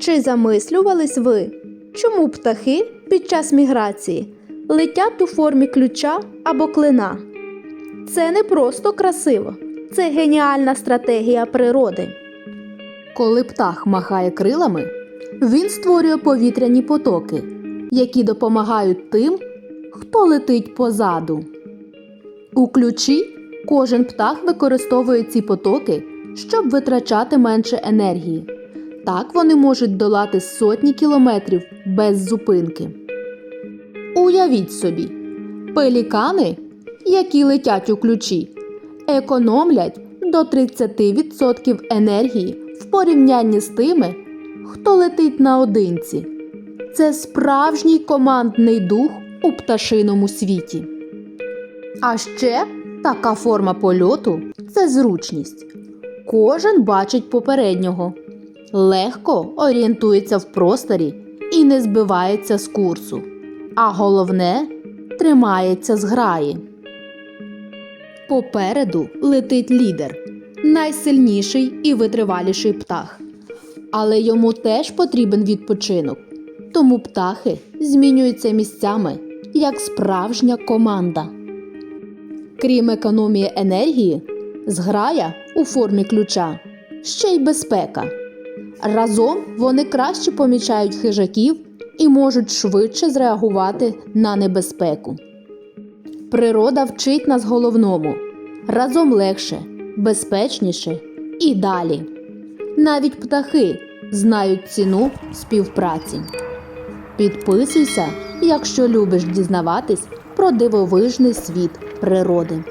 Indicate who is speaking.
Speaker 1: Чи замислювались ви, чому птахи під час міграції летять у формі ключа або клина? Це не просто красиво, це геніальна стратегія природи. Коли птах махає крилами, він створює повітряні потоки, які допомагають тим, хто летить позаду. У ключі кожен птах використовує ці потоки, щоб витрачати менше енергії. Так вони можуть долати сотні кілометрів без зупинки. Уявіть собі, пелікани, які летять у ключі, економлять до 30% енергії в порівнянні з тими, хто летить наодинці. Це справжній командний дух у пташиному світі. А ще така форма польоту це зручність. Кожен бачить попереднього, легко орієнтується в просторі і не збивається з курсу. А головне тримається з граї. Попереду летить лідер, найсильніший і витриваліший птах. Але йому теж потрібен відпочинок, тому птахи змінюються місцями як справжня команда. Крім економії енергії, зграя у формі ключа ще й безпека. Разом вони краще помічають хижаків і можуть швидше зреагувати на небезпеку. Природа вчить нас головному разом легше, безпечніше і далі. Навіть птахи знають ціну співпраці. Підписуйся, якщо любиш дізнаватись про дивовижний світ природи.